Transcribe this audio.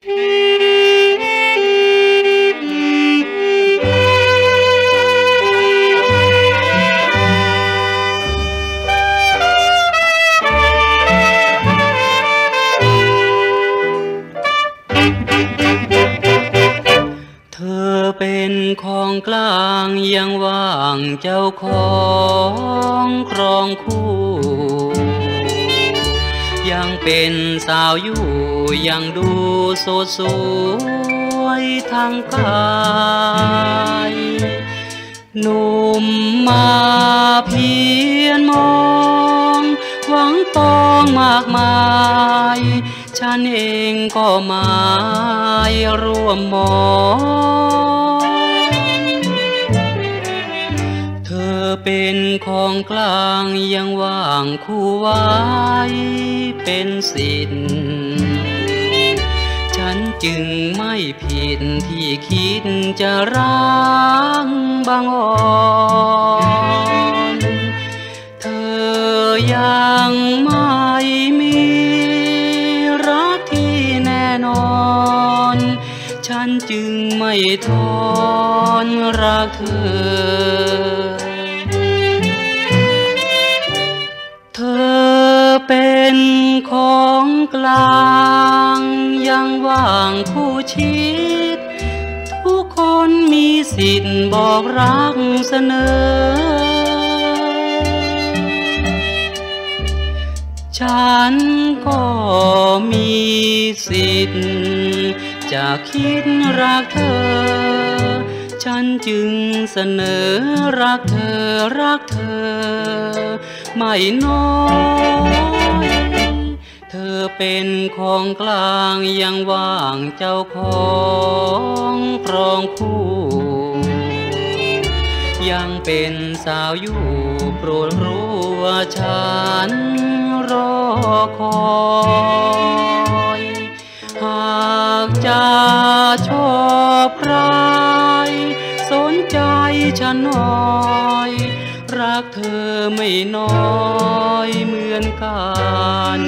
เป็นของกลางยังว่างเจ้าของครองคู่ ยังเป็นสาวอยู่ยังดูสดสวยทางกายหนุ่มมาเพียนมอง หวังปองมากมาย ฉันเองก็มาร่วมมอง เป็นของกลางยังว่างคู่ไว้เป็นสิทธิ์ฉันจึงไม่ผิดที่คิดจะร้างบางอ่อนเธอยังไม่มีรักที่แน่นอน ฉันจึงไม่ทอนรักเธอ กลางยังว่างคู่ชิด ทุกคนมีสิทธิ์บอกรักเสนอ ฉันก็มีสิทธิ์จะคิดรักเธอ ฉันจึงเสนอรักเธอรักเธอ ไม่น้อย เป็นของกลางยังว่างเจ้าของครองคู่ ยังเป็นสาวอยู่โปรดรู้ว่าฉันรอคอยหากจะชอบใครสนใจฉันหน่อยรักเธอไม่น้อยเหมือนกัน